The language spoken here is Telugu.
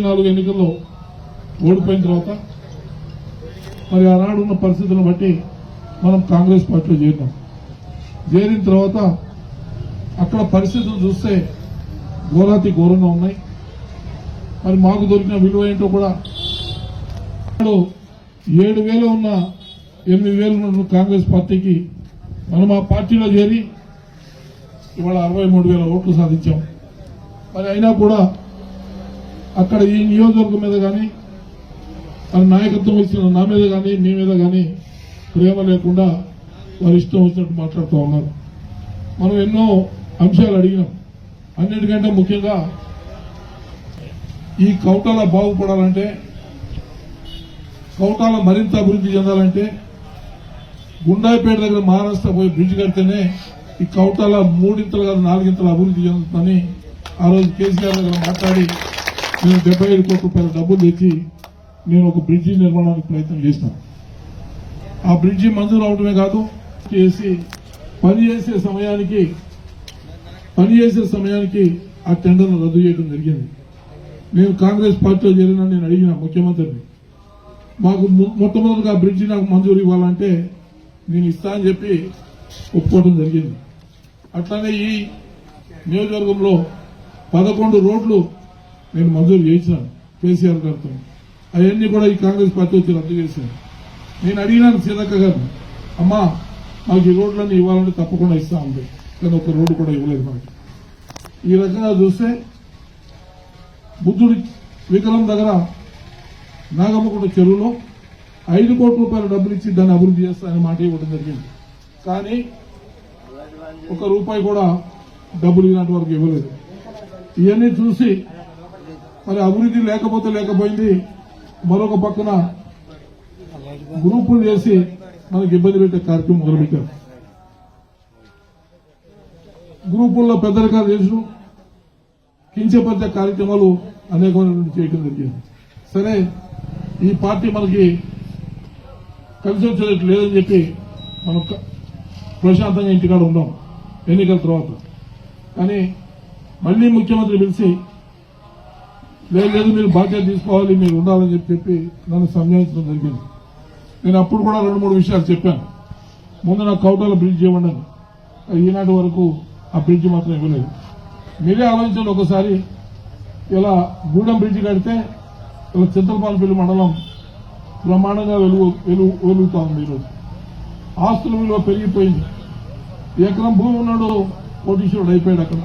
నాలుగు ఎన్నికల్లో ఓడిపోయిన తర్వాత మరి ఆనాడు ఉన్న పరిస్థితులను బట్టి మనం కాంగ్రెస్ పార్టీలో చేరినాం. చేరిన తర్వాత అక్కడ పరిస్థితులు చూస్తే ఘోరాతి ఘోరంగా ఉన్నాయి. మరి మాకు దొరికిన విలువ ఏంటో కూడా ఏడు వేలు ఉన్న ఎనిమిది వేలు ఉన్న కాంగ్రెస్ పార్టీకి మనం ఆ పార్టీలో చేరి ఇవాళ అరవై మూడు వేల ఓట్లు సాధించాం. మరి అయినా కూడా అక్కడ ఈ నియోజకవర్గం మీద కానీ తన నాయకత్వం ఇచ్చిన నా మీద కానీ మీ మీద కానీ ప్రేమ లేకుండా వారి ఇష్టం వచ్చినట్టు మాట్లాడుతూ ఉన్నారు. మనం ఎన్నో అంశాలు అడిగినాం. అన్నిటికంటే ముఖ్యంగా ఈ కౌటాల బాగుపడాలంటే కౌటాల మరింత అభివృద్ధి చెందాలంటే గుండాయిపేట దగ్గర మహారాష్ట్ర పోయి బ్రిడ్జ్ కడితేనే ఈ కౌటాల మూడింతలు కాదు నాలుగింతలు అభివృద్ధి చెందుతుందని ఆ రోజు కేసీఆర్ దగ్గర మాట్లాడి నేను డెబ్బై ఐదు కోట్ల రూపాయల డబ్బులు తెచ్చి నేను ఒక బ్రిడ్జి నిర్మాణానికి ప్రయత్నం చేస్తాను ఆ బ్రిడ్జి మంజూరు అవడమే కాదు చేసి పని చేసే సమయానికి పని చేసే సమయానికి ఆ టెండర్ను రద్దు చేయడం జరిగింది. నేను కాంగ్రెస్ పార్టీలో చేరిన నేను అడిగిన ముఖ్యమంత్రిని మాకు మొట్టమొదటిగా బ్రిడ్జి నాకు మంజూరు ఇవ్వాలంటే నేను ఇస్తా అని చెప్పి ఒప్పుకోవడం జరిగింది. అట్లానే ఈ నియోజకవర్గంలో పదకొండు రోడ్లు నేను మంజూరు చేయించాను కేసీఆర్ గారితో. అవన్నీ కూడా ఈ కాంగ్రెస్ పార్టీ వచ్చి రద్దు చేశాను నేను అడిగినాను సీతక్క గారు అమ్మా మాకు ఈ రోడ్లన్నీ ఇవ్వాలంటే తప్పకుండా ఇస్తా ఉంది కానీ ఒక రోడ్డు కూడా ఇవ్వలేదు మనకి ఈ రకంగా చూస్తే బుద్ధుడి విగ్రహం దగ్గర నాగమ్మకుంట చెరువులో ఐదు కోట్ల రూపాయల డబ్బులు ఇచ్చి దాన్ని అభివృద్ధి చేస్తానని మాట ఇవ్వడం జరిగింది. కానీ ఒక రూపాయి కూడా డబ్బులు ఇలాంటి వరకు ఇవ్వలేదు. ఇవన్నీ చూసి మరి అభివృద్ధి లేకపోతే లేకపోయింది మరొక పక్కన గ్రూపులు చేసి మనకి ఇబ్బంది పెట్టే కార్యక్రమం మొదలుపెట్టారు. గ్రూపుల్లో పెద్దరికాలు చేసిన కించపరిచే కార్యక్రమాలు అనేకమైనటువంటి చేయడం జరిగింది. సరే ఈ పార్టీ మనకి కలిసి వచ్చేటట్టు లేదని చెప్పి మనం ప్రశాంతంగా ఇంటికాడ ఉన్నాం ఎన్నికల తర్వాత. కానీ మళ్ళీ ముఖ్యమంత్రి పిలిచి లేదు లేదు మీరు బాధ్యత తీసుకోవాలి మీరు ఉండాలని చెప్పి చెప్పి నన్ను సంజాయించడం జరిగింది. నేను అప్పుడు కూడా రెండు మూడు విషయాలు చెప్పాను. ముందు నాకు కౌటల బ్రిడ్జ్ ఇవ్వండి ఈనాటి వరకు ఆ బ్రిడ్జ్ మాత్రం ఇవ్వలేదు. మీరే ఆలోచించండి ఒకసారి. ఇలా గూడెం బ్రిడ్జ్ కడితే ఇలా చింతలపాలపల్లి మండలం బ్రహ్మాండంగా వెలుగు వెలుగు వెలుగుతా ఉంది ఈరోజు ఆస్తుల విలువ పెరిగిపోయింది. ఎకరం భూమి ఉన్నాడు కోటీశ్వరుడు అయిపోయాడు అక్కడ.